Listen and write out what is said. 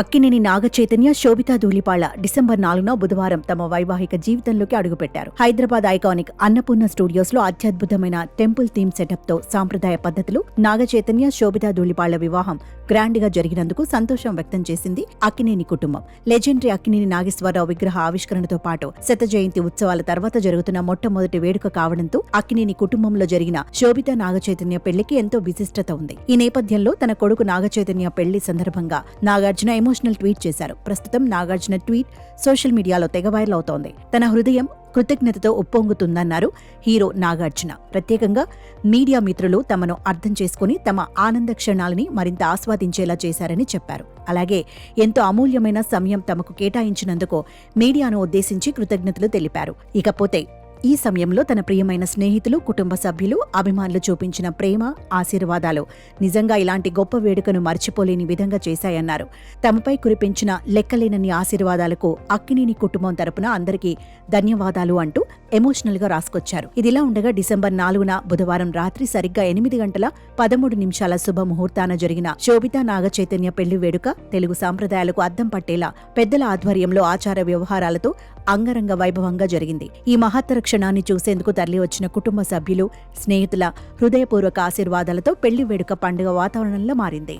Akkineni Naga Chaitanya Sobhita Dhulipala December నాలుగున బుధవారం తమ వైవాహిక జీవితంలోకి అడుగుపెట్టారు. హైదరాబాద్ ఐకానిక్ అన్నపూర్ణ స్టూడియోస్లో అత్యద్భుతమైన టెంపుల్ థీమ్ సెటప్తో సాంప్రదాయ పద్ధతులు నాగచైతన్య శోభితా ధూళిపాళ్ళ వివాహం గ్రాండ్గా జరిగినందుకు సంతోషం వ్యక్తం చేసింది అక్కినేని కుటుంబం. లెజెండరీ అక్కినేని నాగేశ్వరరావు విగ్రహ ఆవిష్కరణతో పాటు శత జయంతి ఉత్సవాల తర్వాత జరుగుతున్న మొట్టమొదటి వేడుక కావడంతో అక్కినేని కుటుంబంలో జరిగిన శోభితా నాగచైతన్య పెళ్ళికి ఎంతో విశిష్టత ఉంది. ఈ నేపథ్యంలో తన కొడుకు నాగచైతన్య పెళ్ళి సందర్భంగా నాగార్జున ఎమోషనల్ ట్వీట్ చేశారు. ప్రస్తుతం నాగార్జున ట్వీట్ సోషల్ మీడియాలో తెగ వైరల్ అవుతోంది. తన హృదయం కృతజ్ఞతతో ఉప్పొంగుతుందన్నారు హీరో నాగార్జున. ప్రత్యేకంగా మీడియా మిత్రులు తమను అర్థం చేసుకుని తమ ఆనంద క్షణాలని మరింత ఆస్వాదించేలా చేశారని చెప్పారు. అలాగే ఎంతో అమూల్యమైన సమయం తమకు కేటాయించినందుకు మీడియాను ఉద్దేశించి కృతజ్ఞతలు తెలిపారు. ఇకపోతే ఈ సమయంలో తన ప్రియమైన స్నేహితులు కుటుంబ సభ్యులు అభిమానులు చూపించిన ప్రేమ ఆశీర్వాదాలు నిజంగా ఇలాంటి గొప్ప వేడుకను మర్చిపోలేని విధంగా చేశాయన్నారు. తమపై కురిపించిన లెక్కలేనన్ని ఆశీర్వాదాలకు అక్కినేని కుటుంబం తరపున అందరికీ ధన్యవాదాలు అంటూ ఎమోషనల్గా రాసుకొచ్చారు. ఇదిలా ఉండగా డిసెంబర్ నాలుగున బుధవారం రాత్రి సరిగ్గా ఎనిమిది గంటల పదమూడు నిమిషాల శుభ ముహూర్తాన జరిగిన శోభితా నాగ చైతన్య పెళ్ళి వేడుక తెలుగు సాంప్రదాయాలకు అద్దం పట్టేలా పెద్దల ఆధ్వర్యంలో ఆచార వ్యవహారాలతో అంగరంగ వైభవంగా జరిగింది. ఈ మహత్తర క్షణాన్ని చూసేందుకు తరలివచ్చిన కుటుంబ సభ్యులు స్నేహితుల హృదయపూర్వక ఆశీర్వాదాలతో పెళ్ళి వేడుక పండుగ వాతావరణంలో మారింది.